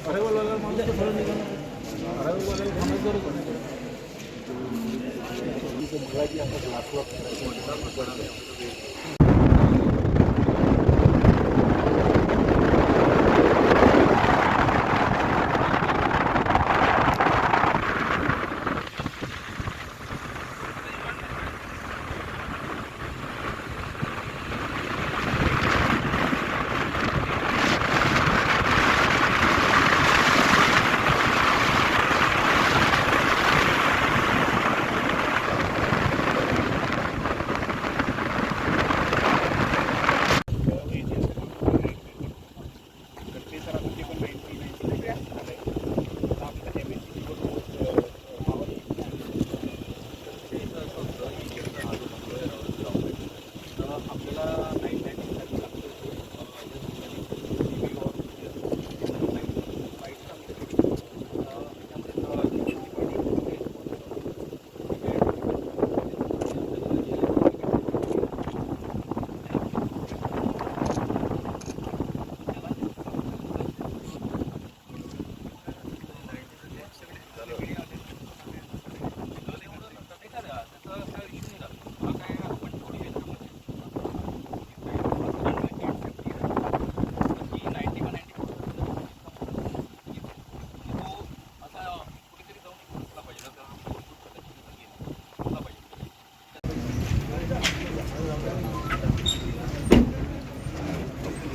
અઢાઈ વાળા માણસ તો ખરો નહીં અઢાઈ વાળા સમજ કરું પણ લાખ લાખ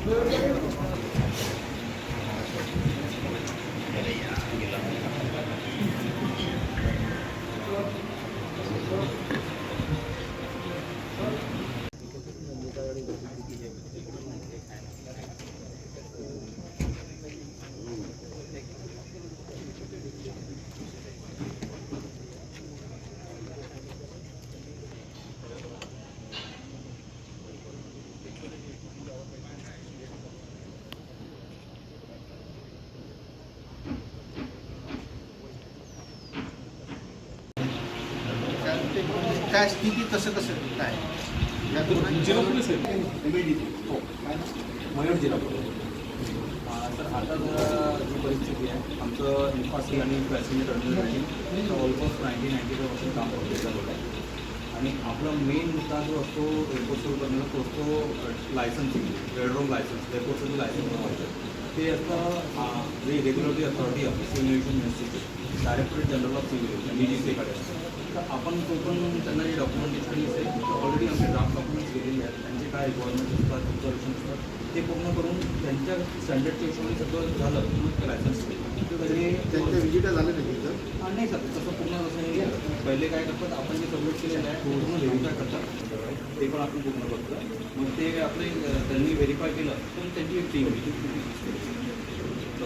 Move it. नाही काय स्थिती कसं कसं काय? जिल्हा पोलीस हो. मयूर जिल्हा पोलीस. तर आता जर जी परिस्थिती आहे आमचं इन्फासी आणि passenger terminal almost ninety ninety five percent काम झालेलं आहे आणि आपला मेन मुद्दा जो असतो एअरपोर्ट सुरू करण्याचा तो असतो लायसन्सिंग बेडरूम लायसन्स एअरपोर्टचं लायसन्स बनवायचं ते असतं जे regularly authority of civil aviation ministry directorate general of civil aviation D G सीकडे असतं तर आपण तो पण त्यांना जे डॉक्युमेंटेशन असेल ऑलरेडी आमचे ड्राफ्ट डॉक्युमेंट्स गेलेले आहेत. त्यांचे काय रिक्वायरमेंट्स असतात ऑब्झर्वेशन असतात ते पूर्ण करून त्यांच्या स्टँडर्डच्या हिशोबाने सगळं झालं की मग लायसन्स त्यांच्या विजिटा झाल्या नाही तिथं? नाही सर तसं पूर्ण असं नाही आहे. पहिले काय करतात आपण जे सबमिट केलेलं आहे पूर्ण व्हेरीफाय करतात ते पण आपण पूर्ण करतो मग ते आपले त्यांनी व्हेरीफाय केलं तर त्यांची एक टीम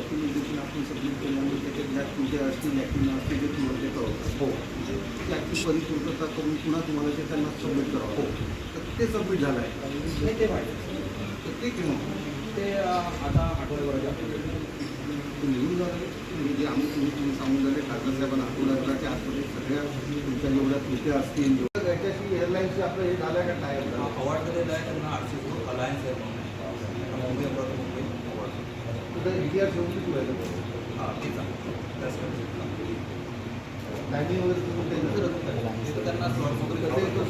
डॉक्युमेंटेशन आपण सबमिट केल्यामुळे त्याच्यात ज्या तुमच्या असतील ॲक्टिव्ह असतील जे तुम्हाला देतो हो. त्याची परिपूर्तता करून पुन्हा तुम्हाला ते त्यांना सबमिट करावं हो. तर ते सबमिट झालं आहे. नाही ते माहिती तर ते किंवा ते आता आठवड्याभराच्या. लिहून झालं म्हणजे जे आम्ही तुम्ही तुम्ही सांगून झाले खासदार साहेबांना आठवड्याभराच्या आतमध्ये सगळ्या तुमच्या जेवढ्या त्रुट्या असतील जेवढ्या याच्याशी एअरलाईन्सची आपलं हे झालं का काय हा, अवॉर्ड दिलेला आहे त्यांना आठशे अलायन्स आहे म्हणून मुंबई अमरावती मुंबई अवॉर्ड तुझं इतिहास येऊन की तुला हां तेच आहे. त्याच टायमिंग वगैरे तुम्ही त्यांचं तिथं त्यांना स्लॉट वगैरे कसं एक आहे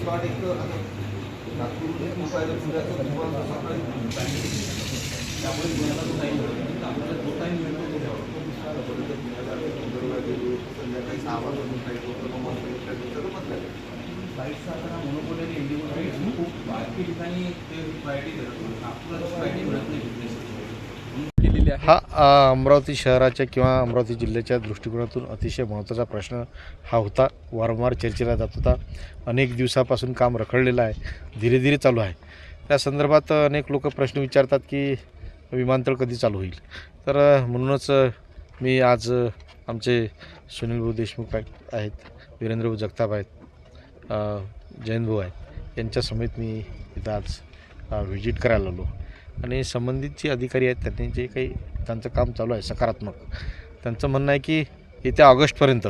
पुण्याचं तुम्हाला सकाळी त्यामुळे पुण्याला जो टाईम मिळतो. आपल्याला जो टाईम मिळतो तो घ्यावा संध्याकाळी सहा वाजता काही सगळं म्हटलं फ्लाईटचं आता मोनोपोली आणि इंडिगो खूप बाकी ठिकाणी ते प्रायोरिटी देतात. नागपुरात प्रायोरिटी मिळत नाही. झालेली आहे? हा अ, अमरावती शहराच्या किंवा अमरावती जिल्ह्याच्या दृष्टिकोनातून अतिशय महत्त्वाचा प्रश्न हा होता. वारंवार चर्चेला जात होता. अनेक दिवसापासून काम रखडलेलं आहे. धीरे धीरे चालू आहे. त्या संदर्भात अनेक लोक प्रश्न विचारतात की विमानतळ कधी चालू होईल? तर अ, म्हणूनच अ, मी आज अ, आमचे सुनीलभाऊ देशमुख आहेत- आहेत वीरेंद्रभाऊ जगताप आहेत अ, जयंतभाऊ आहेत यांच्या समेत मी इथं आज व्हिजिट करायला आलो. आणि संबंधित जे अधिकारी आहेत त्यांनी जे काही त्यांचं काम चालू आहे सकारात्मक. त्यांचं म्हणणं आहे की येत्या ऑगस्टपर्यंत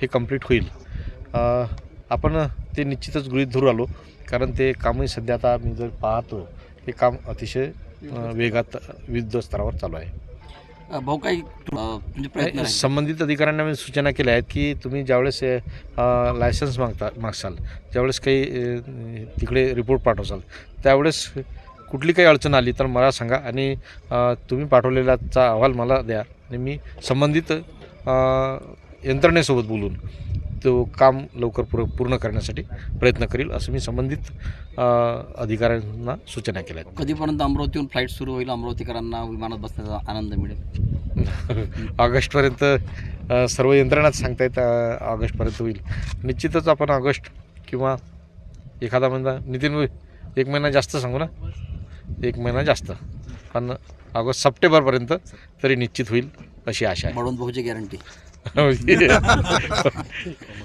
हे कंप्लीट होईल. आपण ते निश्चितच गृहीत धरू आलो. कारण ते कामही सध्या आता मी जर पाहतो हे काम अतिशय वेगात युद्ध स्तरावर चालू आहे. भाऊ काही म्हणजे. संबंधित अधिकाऱ्यांना मी सूचना केल्या आहेत की तुम्ही ज्यावेळेस लायसन्स मागता मागसाल ज्यावेळेस काही तिकडे रिपोर्ट पाठवसाल त्यावेळेस कुठली काही अडचण आली तर मला सांगा आणि तुम्ही पाठवलेलाचा अहवाल मला द्या. आणि मी संबंधित यंत्रणेसोबत बोलून तो काम लवकर पूर पूर्ण करण्यासाठी प्रयत्न करील असं मी संबंधित अधिकाऱ्यांना सूचना केल्या. आहेत कधीपर्यंत अमरावतीहून फ्लाईट सुरू होईल अमरावतीकरांना विमानात बसण्याचा आनंद मिळेल? ऑगस्टपर्यंत सर्व यंत्रणाच सांगतायत ऑगस्टपर्यंत होईल. निश्चितच आपण ऑगस्ट किंवा एखादा महिना नितीन एक महिना जास्त सांगू ना? एक महिना जास्त. पण ऑगस्ट सप्टेंबरपर्यंत तरी निश्चित होईल अशी आशा बळवंत भाऊची गॅरंटी. आहे